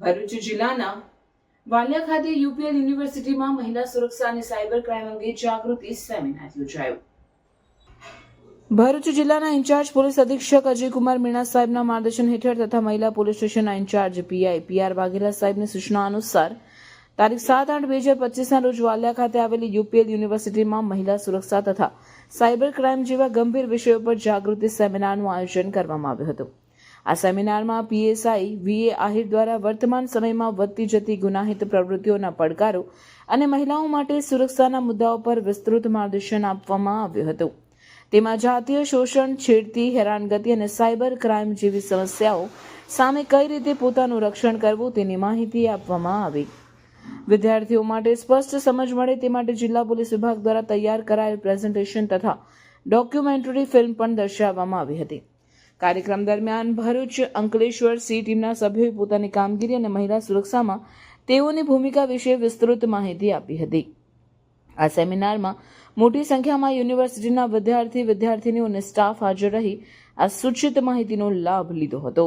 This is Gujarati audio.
ભરૂચ જિલ્લાના વાલિયા ખાતે યુપીએલ યુનિવર્સિટીમાં મહિલા સુરક્ષા અને સાયબર ક્રાઇમ અંગે જાગૃતિ સેમિનાર યોજાયો. ભરૂચ જિલ્લાના ઇન્ચાર્જ પોલીસ અધિક્ષક અજયકુમાર મીણા સાહેબના માર્ગદર્શન હેઠળ તથા મહિલા પોલીસ સ્ટેશનના ઇન્ચાર્જ પીઆઈ પીઆર વાઘેલા સાહેબની સૂચના અનુસાર તારીખ સાત આઠ બે હજાર પચીસના રોજ વાલિયા ખાતે આવેલી યુપીએલ યુનિવર્સિટીમાં મહિલા સુરક્ષા તથા સાયબર ક્રાઇમ જેવા ગંભીર વિષયો પર જાગૃતિ સેમિનારનું આયોજન કરવામાં આવ્યું હતું. આ સેમિનારમાં પીએસઆઈ વીએ આહિર દ્વારા વર્તમાન સમયમાં વધતી જતી ગુનાહિત પ્રવૃત્તિઓના પડકારો અને મહિલાઓ માટે સુરક્ષાના મુદ્દાઓ પર વિસ્તૃત માર્ગદર્શન આપવામાં આવ્યું હતું. તેમાં જાતીય શોષણ, છેડતી, હેરાનગતિ અને સાયબર ક્રાઇમ જેવી સમસ્યાઓ સામે કઈ રીતે પોતાનું રક્ષણ કરવું તેની માહિતી આપવામાં આવી. વિદ્યાર્થીઓ માટે સ્પષ્ટ સમજ મળે તે માટે જિલ્લા પોલીસ વિભાગ દ્વારા તૈયાર કરાયેલ પ્રેઝન્ટેશન તથા ડોક્યુમેન્ટરી ફિલ્મ પણ દર્શાવવામાં આવી હતી. કાર્યક્રમ દરમિયાન ભરૂચ અંકલેશ્વર સી ટીમના સભ્યોએ પોતાની કામગીરી અને મહિલા સુરક્ષામાં તેઓની ભૂમિકા વિશે વિસ્તૃત માહિતી આપી હતી. આ સેમિનારમાં મોટી સંખ્યામાં યુનિવર્સિટીના વિદ્યાર્થી વિદ્યાર્થીનીઓ અને સ્ટાફ હાજર રહી આ સૂચિત માહિતીનો લાભ લીધો હતો.